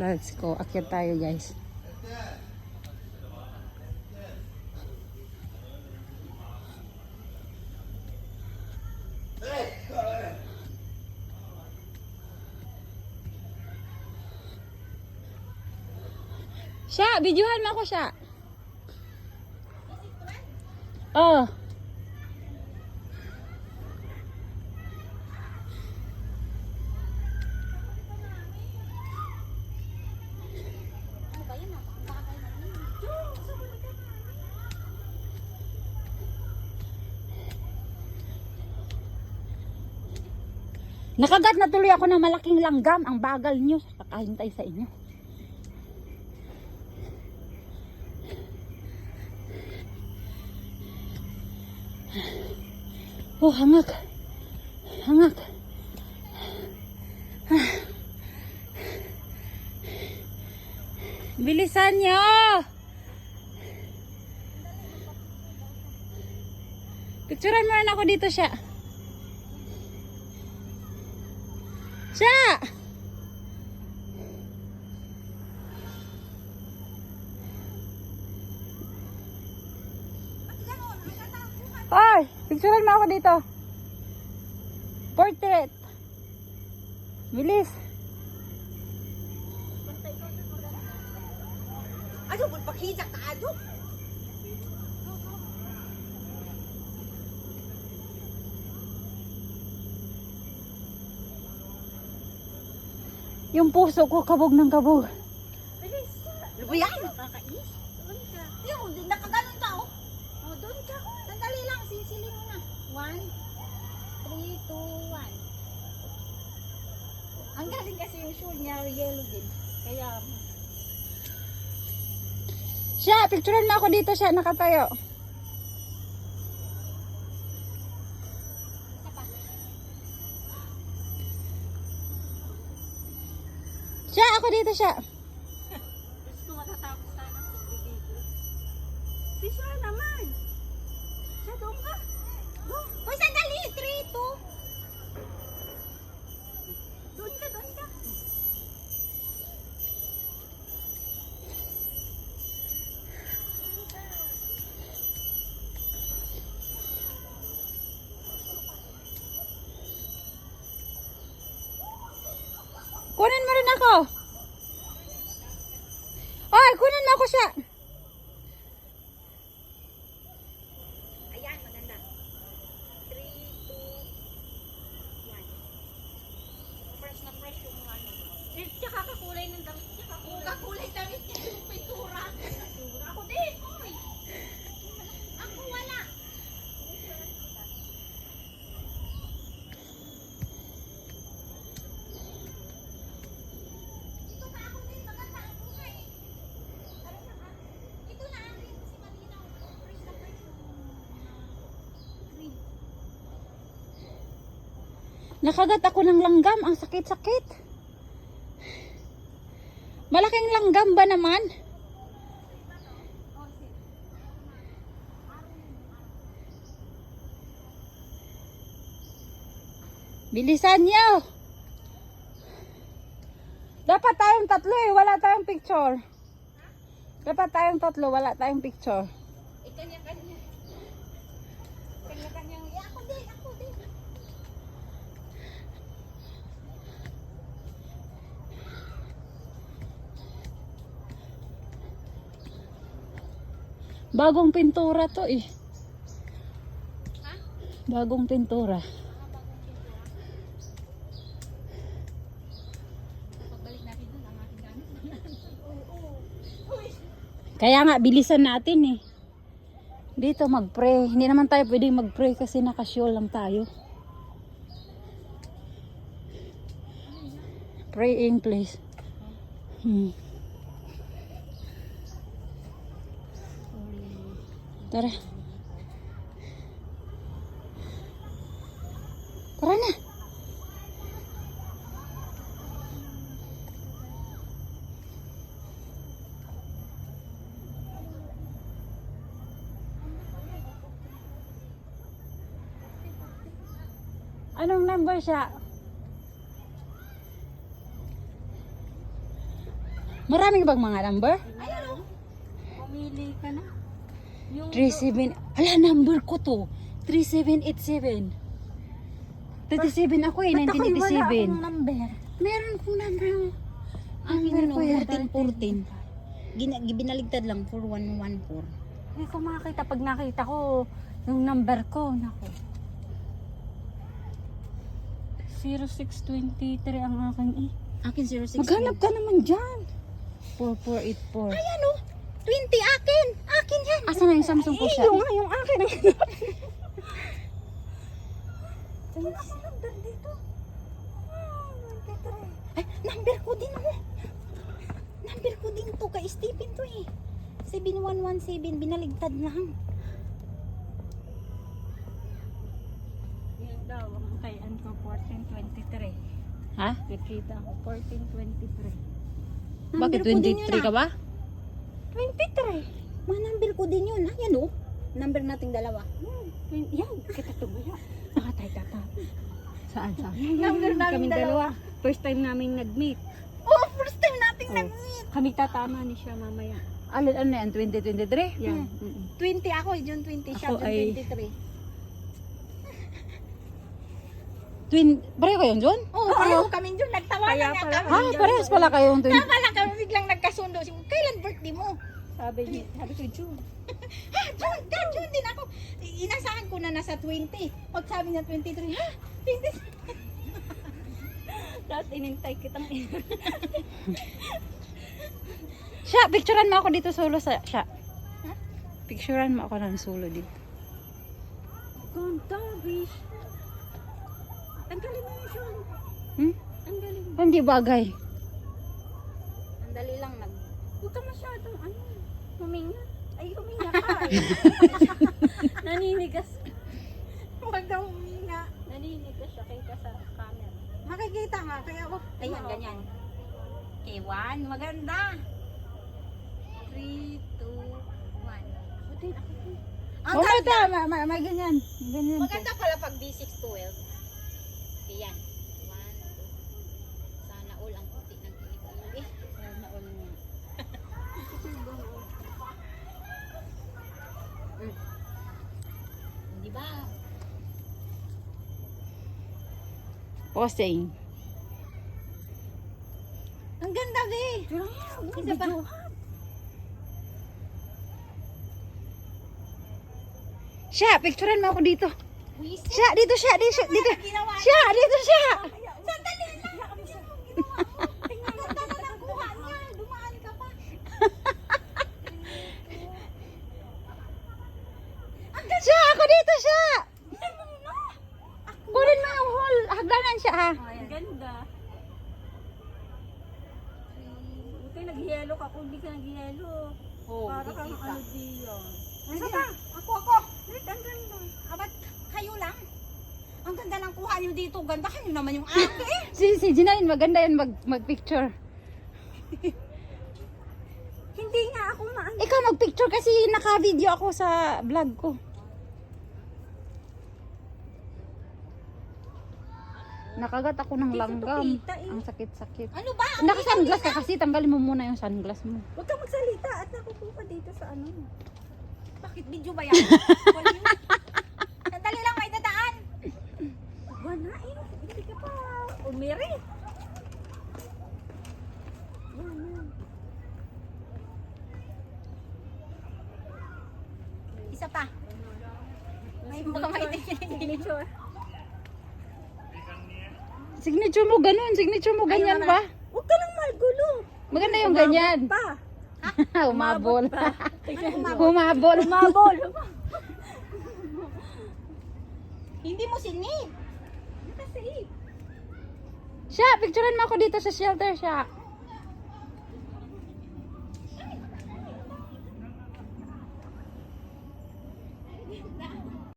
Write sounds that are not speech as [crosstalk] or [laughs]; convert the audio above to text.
Let's go. Akyat tayo guys. Siya, videohan mo ako siya. Oh. Nakagat na tuloy ako ng malaking langgam. Ang bagal nyo. Pakahintay sa inyo. Oh, hangak. Hangak. Bilisan nyo! Picturean mo rin ako dito siya. Siya! Ay, picturean mo ako dito. Portrait. Bilis. Aduh, magpakita ka, aduh. Yung puso ko kabog ng kabog. Bilis. Ano ba yan? Nakakainis. Doon ka. Yung, nakaganon ka, oh. Oh, doon ka. Sandali lang, sisiling mo na. One, three, two, one. Ang galing kasi yung shoe niya, yellow din. Kaya, Siya, picturean mo ako dito siya, nakatayo. Siya, ako dito siya. gusto matatapos sana. Si Siya naman. Siya, doon ka. Hoy, sandali. Three, two. Doon ka, doon ka. Kunin mo rin ako. Ay, kunin mo ako siya. Ayan, maganda. 3, 2, 1. Fresh na fresh yung ano. Eh, tsaka kakulay ng damit niya. Kakulay, kakulay damit niya yung pintura. Pintura. Ako din. Oy. Ako wala. Ito pa ako din. Maganda ang buhay. Tara na ka. Ito na ang rin kasi malinaw. Fresh na fresh yung green. Nakagat ako ng langgam. Ang sakit-sakit. Malaking langgam ba naman? Bilisan niyo. Dapat tayong tatlo eh. Wala tayong picture. Dapat tayong tatlo. Wala tayong picture. Eh, kanya-kanya. Kanya-kanyang, eh, ako din, ako din. Bagong pintura to eh. Ha? Bagong pintura. [laughs] Uy. Kaya nga, bilisan natin eh. Dito mag-pray. Hindi naman tayo pwedeng mag-pray kasi nakasyol lang tayo. Praying please. Hmm. Tara. Tara na. Anong number siya? Marami bang mga number? Ayan o. Pumili ka na. Yung 37. Ala, number ko to. 3787. 37 ako eh, 1987. number. Meron kong number. Akin Number ano, ko yan. 14, 14. Gina, binaligtad lang, 4114. Hindi ko makakita. Pag nakita ko, yung number ko, nako. 0623 ang akin eh. Akin 06. Maghanap ka naman dyan. 4484. 4484. Ay, ano? 20 akin! Akin yan! Asa na yung Samsung ko siya? nga, yung akin Wala akong number dito. Ah, 23. Ay, number ko din ako. Number ko din to. Kay Stephen to eh. 7117. Binaligtad lang. Yan daw, ang kay ko 1423. Ha? Nakita ko 1423. Bakit Number ko din 23 ka ba? 23. Ma, number ko din yun. Ayan oh. Number nating dalawa. Hmm, Yan, kita tumaya. Nakatay ka pa. Saan, saan? Number namin dalawa. First time namin nag-meet. Oh, first time nating Oh. nag-meet. Kami tatama ni siya mamaya. Alin, ano yan? 2023? Yan. Hmm. mm 20 ako, eh, June 20. Siya, Ako June ay- 23. Twin, pareho kayo John? Oh, pareho kami dun. Nagtawanan Kaya pala kami. Ah, parehas pala kayong twin. Tama lang kami biglang nagkasundo. Sabi Kailan birthday mo? Sabi niya, sabi ko, June. [laughs] Ha, June, ka, June din ako. Inasahan ko na nasa 20. Pag sabi niya 23, ha? 20. Tapos [laughs] inintay kitang [laughs] Siya, picturean mo ako dito solo sa siya. Picturean mo ako ng solo dito. Ganda, bish. Tanggalin mo yung. Hmm? Tanggalin mo. Hindi bagay. Ang dali lang nag... Huwag ka masyadong ano. Huminga. Ay, huminga ka. Ay. [laughs] Naninigas. Huwag daw nga. Naninigas siya kaysa sa camera. Makikita nga. Kaya ako, ayan, Oo. ganyan. Okay, one. Maganda. 3, 2, 1. Ako din, ako din. Ang Oh, ganda. may, may ganyan. Ganyan. Maganda pala pag B612. Okay, yan. 1, 2. Sana all ang puti ng kilikili. Sana all nga. Mm. Di ba? Posting. Ang ganda, be. Isa pa. Siya, picturean mo ako dito. Siya, dito siya, dito siya, dito. Ginawa Siya, dito siya. Sandali lang. Tingnan mo ganda na nakuha niya. Dumaan ka pa. [laughs] Siya, ako dito siya. Kunin mo yung whole. Hagdanan siya ha. Ang ganda. Buti nag-yellow ka. Kung di ka nag-yellow. Oh, Para kang ano diyan. Isa pa. Ako, ako. Wait, ang ganda. Abat, kayo lang. Ang ganda ng kuha niyo dito. Ganda kayo naman yung akin. [laughs] Si, si Ginaline, maganda yan mag, mag-picture. Hindi nga ako maan. Ikaw mag-picture kasi naka-video ako sa vlog ko. Nakagat ako ng Hindi ko langgam. kita eh. Ang sakit-sakit. Ano ba? Ang Naka-sunglass ka kasi, tanggalin mo muna yung sunglass mo. Huwag kang magsalita at nakukuha dito sa ano. Bakit video ba yan? [laughs] Wala yun. Sandali lang, may dadaan. Wala eh. Hindi ka pa umiri. Yan. Isa pa. May baka may Signature. Signature mo ganun, signature mo ganyan ba? Huwag ka lang magulo. Maganda yung ganyan. Pa. [laughs] Umabol. Tignan mo. [laughs] Humabol. Umabol. [laughs] Hindi mo sinip. Kasi Siya, picturean mo ako dito sa shelter siya.